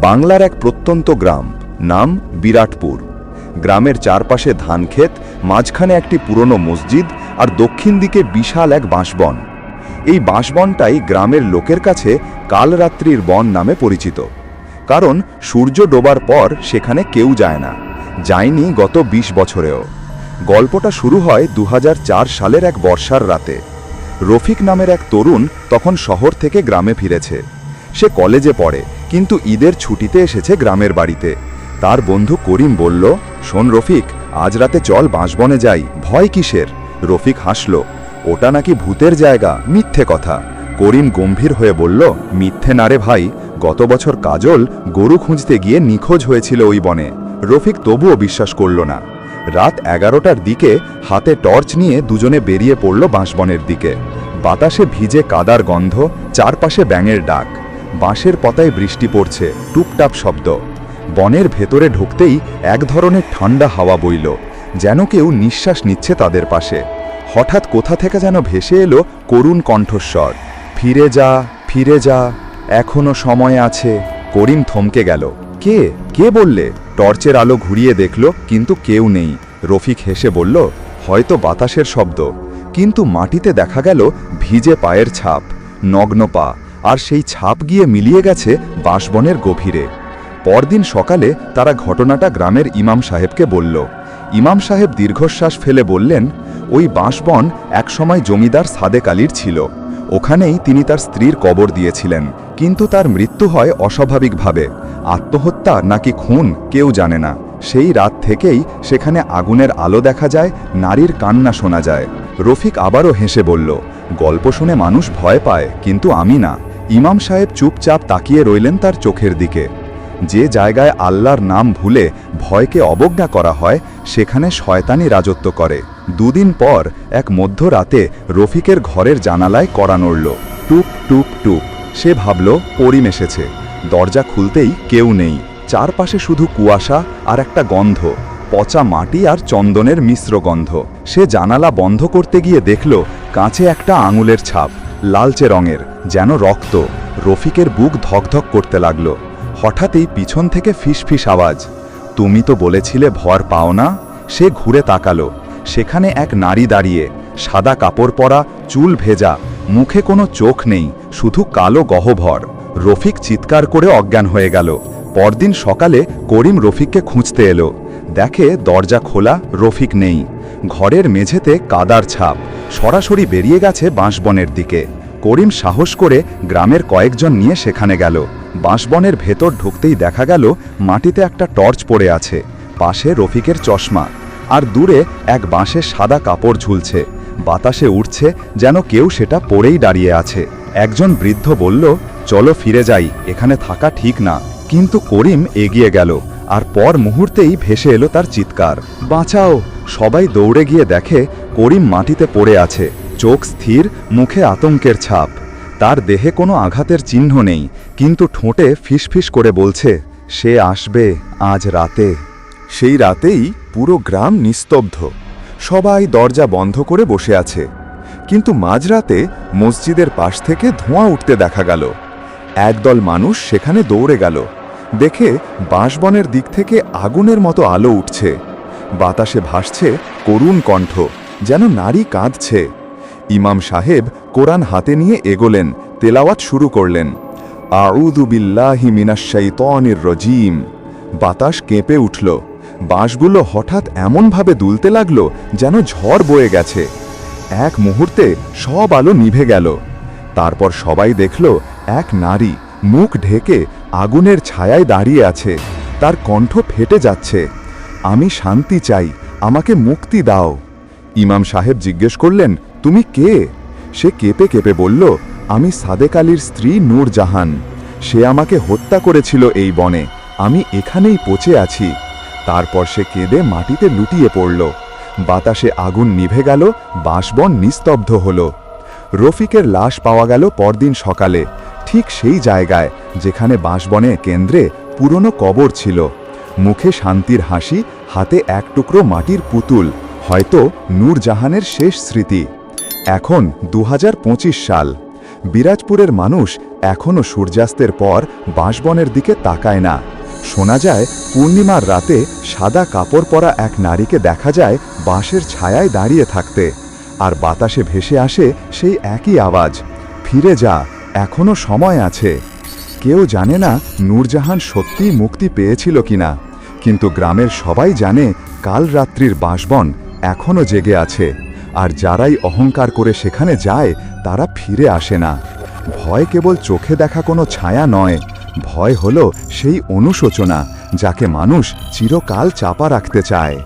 বাংলার এক প্রত্যন্ত গ্রাম, নাম বিরাটপুর। গ্রামের চারপাশে ধানক্ষেত, মাঝখানে একটি পুরনো মসজিদ আর দক্ষিণ দিকে বিশাল এক বাঁশবন। এই বাঁশবনটাই গ্রামের লোকের কাছে কালরাত্রির বন নামে পরিচিত। কারণ সূর্য ডোবার পর সেখানে কেউ যায় না, যায়নি গত ২০ বছরেও। গল্পটা শুরু হয় দু হাজার চার সালের এক বর্ষার রাতে। রফিক নামের এক তরুণ তখন শহর থেকে গ্রামে ফিরেছে। সে কলেজে পড়ে। কিন্তু ঈদের ছুটিতে এসেছে গ্রামের বাড়িতে। তার বন্ধু করিম বলল, শোন রফিক, আজ রাতে চল বাঁশবনে যাই, ভয় কিসের? রফিক হাসল, ওটা নাকি ভূতের জায়গা, মিথ্যে কথা। করিম গম্ভীর হয়ে বলল, মিথ্যে না রে ভাই, গত বছর কাজল গরু খুঁজতে গিয়ে নিখোঁজ হয়েছিল ওই বনে। রফিক তবুও বিশ্বাস করল না। রাত এগারোটার দিকে হাতে টর্চ নিয়ে দুজনে বেরিয়ে পড়ল বাঁশবনের দিকে। বাতাসে ভিজে কাদার গন্ধ, চারপাশে ব্যাঙের ডাক। বাঁশের পতায় বৃষ্টি পড়ছে, টুপটাপ শব্দ। বনের ভেতরে ঢুকতেই এক ধরনের ঠান্ডা হাওয়া বইল, যেন কেউ নিঃশ্বাস নিচ্ছে তাদের পাশে। হঠাৎ কোথা থেকে যেন ভেসে এলো করুণ কণ্ঠস্বর। ফিরে যা ফিরে যা, এখনও সময় আছে। করিম থমকে গেল। কে? কে বললে? টর্চের আলো ঘুরিয়ে দেখল, কিন্তু কেউ নেই। রফিক হেসে বলল, হয়তো বাতাসের শব্দ। কিন্তু মাটিতে দেখা গেল ভিজে পায়ের ছাপ, নগ্ন পা। আর সেই ছাপ গিয়ে মিলিয়ে গেছে বাঁশবনের গভীরে। পরদিন সকালে তারা ঘটনাটা গ্রামের ইমাম সাহেবকে বলল। ইমাম সাহেব দীর্ঘশ্বাস ফেলে বললেন, ওই বাঁশবন একসময় জমিদার সাদেক আলীর ছিল। ওখানেই তিনি তার স্ত্রীর কবর দিয়েছিলেন। কিন্তু তার মৃত্যু হয় অস্বাভাবিকভাবে। আত্মহত্যা নাকি খুন কেউ জানে না। সেই রাত থেকেই সেখানে আগুনের আলো দেখা যায়, নারীর কান্না শোনা যায়। রফিক আবারও হেসে বলল, গল্প শুনে মানুষ ভয় পায়, কিন্তু আমি না। ইমাম সাহেব চুপচাপ তাকিয়ে রইলেন তার চোখের দিকে। যে জায়গায় আল্লাহর নাম ভুলে ভয়কে অবজ্ঞা করা হয়, সেখানে শয়তানি রাজত্ব করে। দুদিন পর এক মধ্যরাতে রফিকের ঘরের জানালায় কড়া নড়ল। টুপ টুপ টুপ। সে ভাবল, পরিম এসেছে। দরজা খুলতেই কেউ নেই। চারপাশে শুধু কুয়াশা আর একটা গন্ধ, পচা মাটি আর চন্দনের মিশ্র গন্ধ। সে জানালা বন্ধ করতে গিয়ে দেখল, কাঁচে একটা আঙুলের ছাপ। লালচে রঙের, যেন রক্ত, রফিকের বুক ধকধক করতে লাগল। হঠাৎই পিছন থেকে ফিসফিস আওয়াজ। তুমি তো বলেছিলে ভর পাও না? সে ঘুরে তাকালো। সেখানে এক নারী দাঁড়িয়ে, সাদা কাপড় পরা, চুল ভেজা, মুখে কোনো চোখ নেই, শুধু কালো গহভর রফিক চিৎকার করে অজ্ঞান হয়ে গেল। পরদিন সকালে করিম রফিককে খুঁজতে এলো। দেখে দরজা খোলা, রফিক নেই। ঘরের মেঝেতে কাদার ছাপ। সরাসরি বেরিয়ে গেছে বাঁশবনের দিকে। করিম সাহস করে গ্রামের কয়েকজন নিয়ে সেখানে গেল। বাঁশবনের ভেতর ঢুকতেই দেখা গেল, মাটিতে একটা টর্চ পড়ে আছে, পাশে রফিকের চশমা। আর দূরে এক বাঁশের সাদা কাপড় ঝুলছে। বাতাসে উঠছে যেন কেউ সেটা পরেই দাঁড়িয়ে আছে। একজন বৃদ্ধ বলল, চলো ফিরে যাই, এখানে থাকা ঠিক না। কিন্তু করিম এগিয়ে গেল, আর পর মুহূর্তেই ভেসে এলো তার চিৎকার। বাঁচাও! সবাই দৌড়ে গিয়ে দেখে করিম মাটিতে পড়ে আছে, চোখ স্থির, মুখে আতঙ্কের ছাপ। তার দেহে কোনো আঘাতের চিহ্ন নেই, কিন্তু ঠোঁটে ফিসফিস করে বলছে, সে আসবে আজ রাতে। সেই রাতেই পুরো গ্রাম নিস্তব্ধ। সবাই দরজা বন্ধ করে বসে আছে। কিন্তু মাঝরাতে মসজিদের পাশ থেকে ধোঁয়া উঠতে দেখা গেল। একদল মানুষ সেখানে দৌড়ে গেল। দেখে বাঁশবনের দিক থেকে আগুনের মতো আলো উঠছে। বাতাসে ভাসছে করুণ কণ্ঠ। যেন নারী কাঁদছে। ইমাম সাহেব কোরআন হাতে নিয়ে এগোলেন, তেলাওয়াত শুরু করলেন। আউদু বিল্লাহি মিনাশাইতনির রজিম। বাতাস কেঁপে উঠল। বাঁশগুলো হঠাৎ এমনভাবে দুলতে লাগল যেন ঝড় বয়ে গেছে। এক মুহূর্তে সব আলো নিভে গেল। তারপর সবাই দেখল এক নারী মুখ ঢেকে আগুনের ছায়ায় দাঁড়িয়ে আছে। তার কণ্ঠ ফেটে যাচ্ছে। আমি শান্তি চাই। আমাকে মুক্তি দাও। ইমাম সাহেব জিজ্ঞেস করলেন, তুমি কে? সে কেঁপে কেঁপে বলল, আমি সাদেক আলীর স্ত্রী নূর জাহান সে আমাকে হত্যা করেছিল এই বনে। আমি এখানেই পচে আছি। তারপর সে কেঁদে মাটিতে লুটিয়ে পড়ল। বাতাসে আগুন নিভে গেল বাঁশবন নিস্তব্ধ হল। রফিকের লাশ পাওয়া গেল পরদিন সকালে। ঠিক সেই জায়গায়, যেখানে বাঁশবনে কেন্দ্রে পুরনো কবর ছিল। মুখে শান্তির হাসি, হাতে এক টুকরো মাটির পুতুল। হয়তো নূরজাহানের শেষ স্মৃতি। এখন দু হাজার পঁচিশ সাল। বিরাজপুরের মানুষ এখনও সূর্যাস্তের পর বাঁশবনের দিকে তাকায় না। শোনা যায়, পূর্ণিমার রাতে সাদা কাপড় পরা এক নারীকে দেখা যায় বাঁশের ছায়ায় দাঁড়িয়ে থাকতে। আর বাতাসে ভেসে আসে সেই একই আওয়াজ। ফিরে যা, এখনও সময় আছে। কেউ জানে না নূরজাহান সত্যিই মুক্তি পেয়েছিল কিনা। কিন্তু গ্রামের সবাই জানে কাল রাত্রির বাঁশবন এখনও জেগে আছে। আর যারাই অহংকার করে সেখানে যায়, তারা ফিরে আসে না। ভয় কেবল চোখে দেখা কোনো ছায়া নয়। ভয় হল সেই অনুশোচনা, যাকে মানুষ চিরকাল চাপা রাখতে চায়।